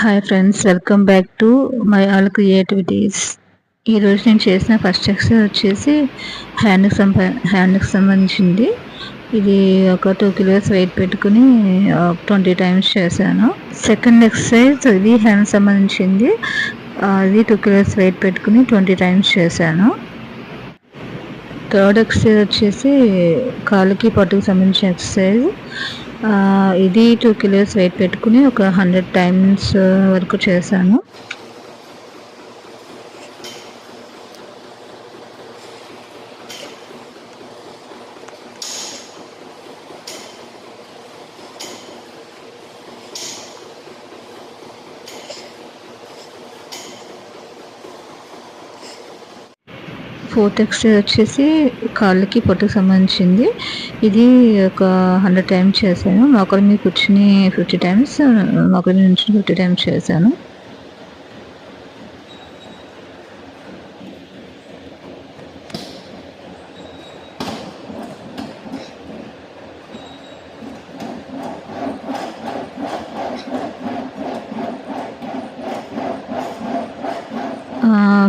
Hi friends welcome back to my all creativities ఈరోజు నేను చేసిన ఫస్ట్ ఎక్సర్సైజ్ వచ్చేసి హ్యాండ్కి సంబ హ్యాండ్కి సంబంధించింది. ఇది ఒక టూ కిలోస్ వెయిట్ పెట్టుకుని ట్వంటీ టైమ్స్ చేశాను. సెకండ్ ఎక్సర్సైజ్ ఇది హ్యాండ్ సంబంధించింది. అది టూ కిలోస్ వెయిట్ పెట్టుకుని ట్వంటీ టైమ్స్ చేశాను. థర్డ్ ఎక్సర్సైజ్ వచ్చేసి కాలుకి పట్టుకు సంబంధించిన ఎక్సర్సైజ్ ఇది టూ కిలోస్ వెయిట్ పెట్టుకుని ఒక హండ్రెడ్ టైమ్స్ వరకు చేశాను. ఫోర్ టెక్స్చర్ వచ్చేసి కాళ్ళకి పొట్టుకు సంబంధించింది. ఇది ఒక హండ్రెడ్ టైమ్స్ చేశాను. మొక్కల మీద కూర్చుని ఫిఫ్టీ టైమ్స్ మొక్కల మీద నుంచి ఫిఫ్టీ టైమ్స్ చేశాను.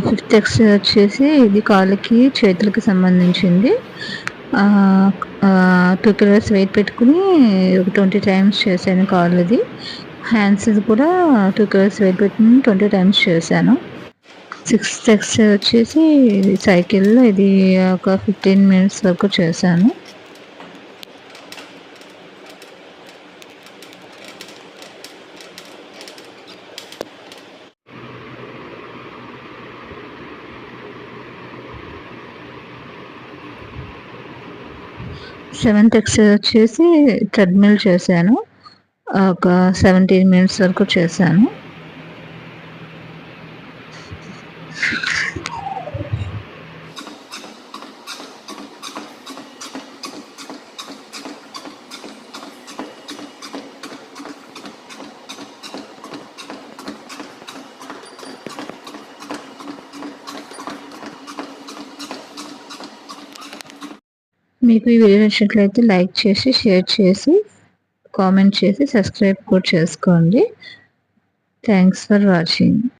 ఫిఫ్త్ ఎక్సర్సైజ్ వచ్చేసి ఇది కాళ్ళకి చేతులకి సంబంధించింది. టూ కిలోస్ వెయిట్ పెట్టుకుని ఒక ట్వంటీ టైమ్స్ చేశాను కాళ్ళది. హ్యాండ్స్ కూడా టూ కిలోస్ వెయిట్ పెట్టుకుని ట్వంటీ టైమ్స్ చేశాను. సిక్స్త్ ఎక్సర్సైజ్ వచ్చేసి సైకిల్ ఇది ఒక ఫిఫ్టీన్ మినిట్స్ వరకు చేశాను. సెవెంత్ ఎక్సర్సైజ్ వచ్చేసి ట్రెడ్మిల్ చేశాను. ఒక సెవెంటీన్ మినిట్స్ వరకు చేశాను. మీకు ఈ వీడియో నచ్చినట్లయితే లైక్ చేసి షేర్ చేసి కామెంట్ చేసి సబ్స్క్రైబ్ కూడా చేసుకోండి. Thanks for watching.